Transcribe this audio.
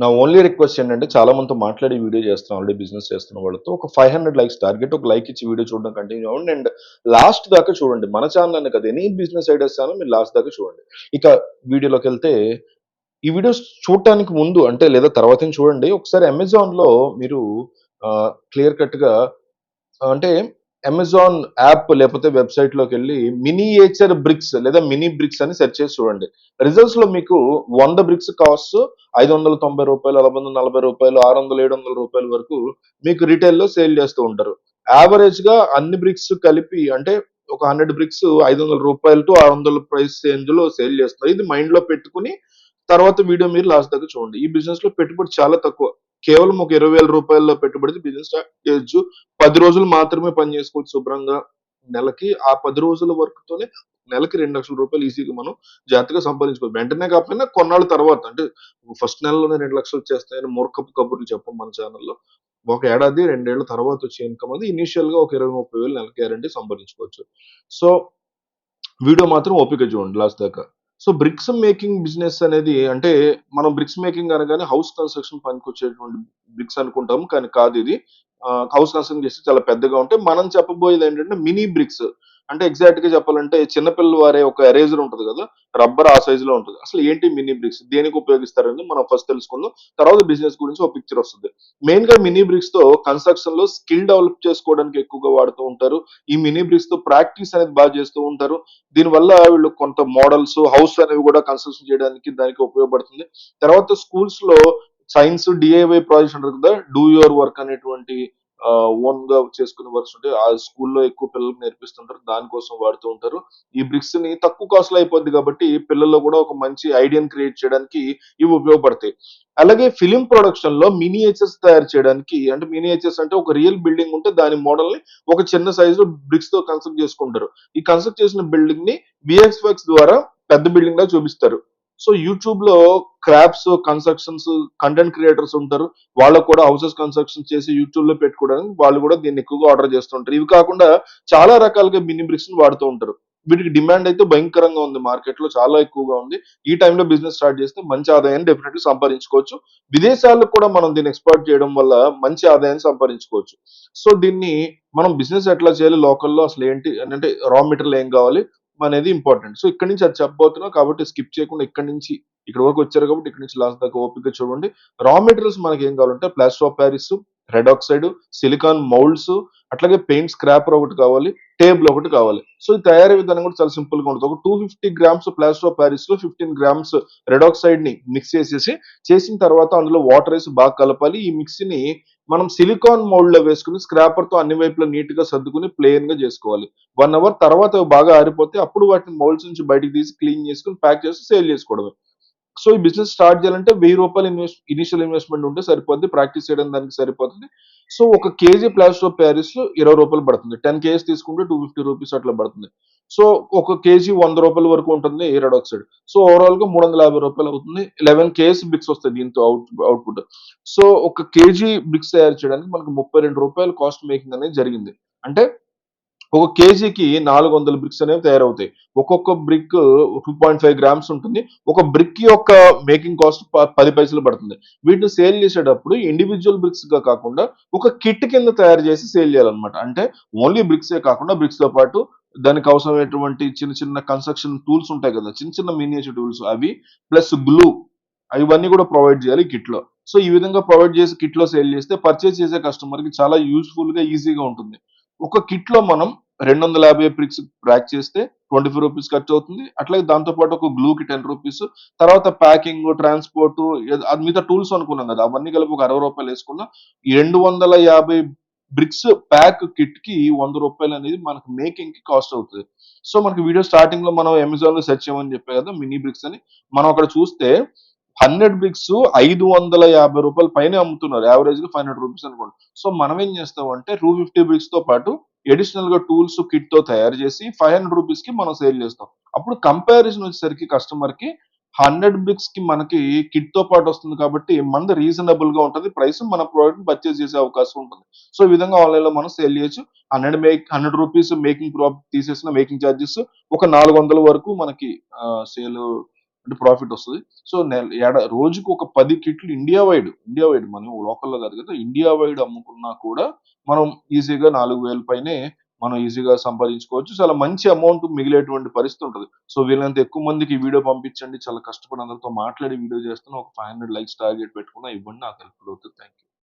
నా only request ఏంటంటే చాలా మందితో మాట్లాడి వీడియో చేస్తున్నాను ఆల్రెడీ బిజినెస్ చేస్తున్న వాళ్ళతో ఒక ఫైవ్ హండ్రెడ్ లైక్స్ టార్గెట్ ఒక లైక్ ఇచ్చి వీడియో చూడడం కంటిన్యూ అవ్వండి అండ్ లాస్ట్ దాకా చూడండి. మన ఛానల్ అనే కదా ఎనీ బిజినెస్ ఐడియాస్ ఛానల్ మీరు లాస్ట్ దాకా చూడండి. ఇక వీడియోలోకి వెళ్తే ఈ వీడియోస్ చూడటానికి ముందు అంటే లేదా తర్వాత చూడండి. ఒకసారి అమెజాన్లో మీరు క్లియర్ కట్గా అంటే అమెజాన్ యాప్ లేకపోతే వెబ్సైట్లోకి వెళ్ళి మినియేచర్ బ్రిక్స్ లేదా మినీ బ్రిక్స్ అని సెర్చ్ చేసి చూడండి. రిజల్ట్స్లో మీకు వంద బ్రిక్స్ కాస్ట్ ఐదు వందల తొంభై రూపాయలు నలభై వందల నలభై రూపాయలు ఆరు వందల ఏడు వందల రూపాయల వరకు మీకు రిటైల్లో సేల్ చేస్తూ ఉంటారు. యావరేజ్గా అన్ని బ్రిక్స్ కలిపి అంటే ఒక హండ్రెడ్ బ్రిక్స్ ఐదు వందల రూపాయలు టు ఆరు వందల ప్రైస్ రేంజ్లో సేల్ చేస్తారు ఇది మైండ్లో పెట్టుకుని తర్వాత వీడియో మీరు లాస్ట్ దగ్గర చూడండి. ఈ బిజినెస్లో పెట్టుబడి చాలా తక్కువ. కేవలం ఒక ఇరవై వేల రూపాయల్లో పెట్టుబడి బిజినెస్ స్టార్ట్ చేయొచ్చు. పది రోజులు మాత్రమే పని చేసుకోవచ్చు శుభ్రంగా నెలకి. ఆ పది రోజుల వర్క్తోనే నెలకి రెండు లక్షల రూపాయలు ఈజీగా మనం జాగ్రత్తగా సంపాదించుకోవచ్చు. వెంటనే కాకపోయినా కొన్నాళ్ళ తర్వాత అంటే ఫస్ట్ నెలలోనే రెండు లక్షలు వచ్చేస్తాయని మూర్ఖపు కబుర్లు చెప్పం మన ఛానల్లో ఒక ఏడాది రెండేళ్ళ తర్వాత వచ్చే ఇన్కమ్ అది ఇనిషియల్గా ఒక ఇరవై ముప్పై వేలు నెలకి గ్యారంటీ సంపాదించుకోవచ్చు. సో వీడియో మాత్రం ఓపిక చూడండి లాస్ట్ దాకా. సో బ్రిక్స్ మేకింగ్ బిజినెస్ అనేది అంటే మనం బ్రిక్స్ మేకింగ్ అనగానే హౌస్ కన్స్ట్రక్షన్ పనికి వచ్చేటువంటి బ్రిక్స్ అనుకుంటాం కానీ కాదు ఇది. హౌస్ కన్స్ట్రక్షన్ చేస్తే చాలా పెద్దగా ఉంటాయి మనం చెప్పబోయేది ఏంటంటే మినీ బ్రిక్స్. అంటే ఎగ్జాక్ట్గా చెప్పాలంటే చిన్నపిల్లల వారే ఒక ఎరేజర్ ఉంటుంది కదా రబ్బర్ ఆ సైజ్లో ఉంటుంది. అసలు ఏంటి మినీ బ్రిక్స్? దేనికి ఉపయోగిస్తారని మనం ఫస్ట్ తెలుసుకుందాం. తర్వాత బిజినెస్ గురించి ఒక పిక్చర్ వస్తుంది. మెయిన్గా మినీ బ్రిక్స్తో కన్స్ట్రక్షన్లో స్కిల్ డెవలప్ చేసుకోవడానికి ఎక్కువగా వాడుతూ ఉంటారు. ఈ మినీ బ్రిక్స్తో ప్రాక్టీస్ అనేది బాగా చేస్తూ ఉంటారు. దీనివల్ల వీళ్ళు కొంత మోడల్స్ హౌస్ అనేవి కూడా కన్స్ట్రక్షన్ చేయడానికి దానికి ఉపయోగపడుతుంది. తర్వాత స్కూల్స్లో సైన్స్ డిఐవై ప్రాజెక్ట్స్ ఉంటారు కదా డూ యువర్ వర్క్ అనేటువంటి ఓన్గా చేసుకునే వర్క్స్ ఉంటాయి. ఆ స్కూల్లో ఎక్కువ పిల్లలకు నేర్పిస్తుంటారు దానికోసం వాడుతూ ఉంటారు. ఈ బ్రిక్స్ని తక్కువ కాస్ట్లో అయిపోద్ది కాబట్టి పిల్లల్లో కూడా ఒక మంచి ఐడియాని క్రియేట్ చేయడానికి ఇవి ఉపయోగపడతాయి. అలాగే ఫిలిం ప్రొడక్షన్లో మినియేచర్స్ తయారు చేయడానికి అంటే మినియేచర్స్ అంటే ఒక రియల్ బిల్డింగ్ ఉంటే దాని మోడల్ని ఒక చిన్న సైజు బ్రిక్స్తో కన్స్ట్రక్ట్ చేసుకుంటారు. ఈ కన్స్ట్రక్ట్ చేసిన బిల్డింగ్ని విఎక్స్ఎక్స్ ద్వారా పెద్ద బిల్డింగ్ లా చూపిస్తారు. సో యూట్యూబ్లో క్రాప్స్ కన్స్ట్రక్షన్స్ కంటెంట్ క్రియేటర్స్ ఉంటారు. వాళ్ళకు కూడా హౌసెస్ కన్స్ట్రక్షన్ చేసి యూట్యూబ్లో పెట్టుకోవడానికి వాళ్ళు కూడా దీన్ని ఎక్కువగా ఆర్డర్ చేస్తుంటారు ఇవి కాకుండా చాలా రకాలుగా మినీ బ్రిక్స్ వాడుతూ ఉంటారు. వీటికి డిమాండ్ అయితే భయంకరంగా ఉంది. మార్కెట్లో చాలా ఎక్కువగా ఉంది. ఈ టైంలో బిజినెస్ స్టార్ట్ చేస్తే మంచి ఆదాయాన్ని డెఫినెట్గా సంపాదించుకోవచ్చు. విదేశాలకు కూడా మనం దీన్ని ఎక్స్పోర్ట్ చేయడం వల్ల మంచి ఆదాయాన్ని సంపాదించుకోవచ్చు. సో దీన్ని మనం బిజినెస్ ఎట్లా చేయాలి? లోకల్లో అసలు ఏంటి? అంటే రా మెటీరియల్ ఏం కావాలి? అనేది ఇంపార్టెంట్ సో ఇక్కడ నుంచి అది చెప్పబోతున్నాం కాబట్టి స్కిప్ చేయకుండా ఇక్కడ నుంచి ఇక్కడ వరకు వచ్చారు కాబట్టి ఇక్కడ నుంచి లాస్ట్ దాకా ఓపిక చూడండి. రా మెటీరియల్స్ మనకి ఏం కావాలంటే plaster of Paris red oxide silicone moulds అట్లాగే పెయింట్ స్క్రాపర్ ఒకటి కావాలి టేబుల్ ఒకటి కావాలి. సో ఈ తయారీ విధానం కూడా చాలా సింపుల్గా ఉంటుంది. ఒక two fifty grams plaster of ప్యారిస్లో fifteen grams red ఆక్సైడ్ని మిక్స్ చేసేసి చేసిన తర్వాత అందులో వాటర్ వేసి బాగా కలపాలి. ఈ మిక్స్ని మనం సిలికాన్ మౌల్డ్లో వేసుకుని స్క్రాపర్తో అన్ని వైపులా నీట్గా సర్దుకుని ప్లేన్గా చేసుకోవాలి. వన్ అవర్ తర్వాత బాగా ఆరిపోతే అప్పుడు వాటిని మౌల్డ్స్ నుంచి బయటకు తీసి క్లీన్ చేసుకుని ప్యాక్ చేసి సేల్ చేసుకోవడమే. సో ఈ బిజినెస్ స్టార్ట్ చేయాలంటే వెయ్యి రూపాయలు ఇన్వెస్ట్ ఇనిషియల్ ఇన్వెస్ట్మెంట్ ఉంటే సరిపోద్ది. ప్రాక్టీస్ చేయడం దానికి సరిపోతుంది. సో ఒక కేజీ ప్లాస్టర్ ఆఫ్ ప్యారిస్ ఇరవై రూపాయలు పడుతుంది. టెన్ కేజీస్ తీసుకుంటే టూ ఫిఫ్టీ రూపీస్ అట్లా పడుతుంది. సో ఒక కేజీ వంద రూపాయల వరకు ఉంటుంది ఈ ఆక్సైడ్. సో ఓవరాల్గా మూడు వందల యాభై రూపాయలు అవుతుంది. లెవెన్ కేజీ బ్రిక్స్ వస్తాయి దీంతో అవుట్ అవుట్పుట్ సో ఒక కేజీ బ్రిక్స్ తయారు చేయడానికి మనకు ముప్పై రెండు రూపాయలు కాస్ట్ మేకింగ్ అనేది జరిగింది. అంటే ఒక కేజీకి నాలుగు వందల బ్రిక్స్ అనేవి తయారవుతాయి. ఒక్కొక్క brick two point five grams ఉంటుంది. ఒక బ్రిక్ యొక్క మేకింగ్ కాస్ట్ పది పైసలు పడుతుంది. వీటిని సేల్ చేసేటప్పుడు ఇండివిజువల్ బ్రిక్స్గా కాకుండా ఒక కిట్ కింద తయారు చేసి సేల్ చేయాలన్నమాట. అంటే ఓన్లీ బ్రిక్సే కాకుండా బ్రిక్స్తో పాటు దానికి అవసరమైనటువంటి చిన్న చిన్న కన్స్ట్రక్షన్ టూల్స్ ఉంటాయి కదా చిన్న చిన్న మినియేచర్ టూల్స్ అవి ప్లస్ గ్లూ ఇవన్నీ కూడా ప్రొవైడ్ చేయాలి కిట్లో సో ఈ విధంగా ప్రొవైడ్ చేసి కిట్లో సేల్ చేస్తే పర్చేస్ చేసే కస్టమర్కి చాలా యూస్ఫుల్గా ఈజీగా ఉంటుంది. ఒక కిట్లో మనం రెండు వందల యాభై ప్రిక్స్ ప్యాక్ చేస్తే ట్వంటీ ఫైవ్ రూపీస్ ఖర్చు అవుతుంది. అట్లాగే దాంతో పాటు ఒక గ్లూ కి టెన్ రూపీస్ తర్వాత ప్యాకింగ్ ట్రాన్స్పోర్ట్ అది మిగతా టూల్స్ అనుకున్నాం కదా అవన్నీ కలిపి ఒక అరవై రూపాయలు వేసుకున్నా ఈ రెండు వందల యాభై బ్రిక్స్ ప్యాక్ కిట్కి వంద రూపాయలు అనేది మనకు మేకింగ్కి కాస్ట్ అవుతుంది. సో మనకి వీడియో స్టార్టింగ్లో మనం అమెజాన్లో సెర్చ్ చేయమని చెప్పే కదా మినీ బ్రిక్స్ అని. మనం అక్కడ చూస్తే హండ్రెడ్ బ్రిక్స్ ఐదు వందల యాభై రూపాయల పైన అమ్ముతున్నారు. యావరేజ్గా ఫైవ్ హండ్రెడ్ రూపీస్ అనుకోండి. సో మనం ఏం చేస్తాం అంటే టూ ఫిఫ్టీ బ్రిక్స్తో పాటు ఎడిషనల్గా టూల్స్ కిట్తో తయారు చేసి ఫైవ్ హండ్రెడ్ రూపీస్కి మనం సేల్ చేస్తాం. అప్పుడు కంపారిజన్ వచ్చేసరికి కస్టమర్కి హండ్రెడ్ బ్రిక్స్కి మనకి కిట్తో పాటు వస్తుంది కాబట్టి మనది రీజనబుల్గా ఉంటుంది. ప్రైస్ మన ప్రోడక్ట్ పర్చేస్ చేసే అవకాశం ఉంటుంది. సో ఈ విధంగా ఆన్లైన్లో మనం సేల్ చేయొచ్చు. Hundred make hundred rupees making profit తీసేసిన మేకింగ్ ఛార్జెస్ ఒక నాలుగు వందల వరకు మనకి సేల్ అంటే ప్రాఫిట్ వస్తుంది. సో నెల ఏడ రోజుకు ఒక పది కిట్లు ఇండియా వైడ్ ఇండియా వైడ్ మనం లోకల్లో కాదు కదా ఇండియా వైడ్ అమ్ముకున్నా కూడా మనం ఈజీగా నాలుగు వేల పైనే మనం ఈజీగా సంపాదించుకోవచ్చు. చాలా మంచి అమౌంట్ మిగిలేటువంటి పరిస్థితి ఉంటుంది. సో వీళ్ళంత ఎక్కువ మందికి ఈ వీడియో పంపించండి. చాలా కష్టపడి అందరితో మాట్లాడి వీడియో చేస్తాను ఒక ఫైవ్ హండ్రెడ్ లైక్స్ టార్గెట్ పెట్టుకున్నా ఇవ్వండి. నాకు హెల్ప్ అవుతుంది థ్యాంక్ యూ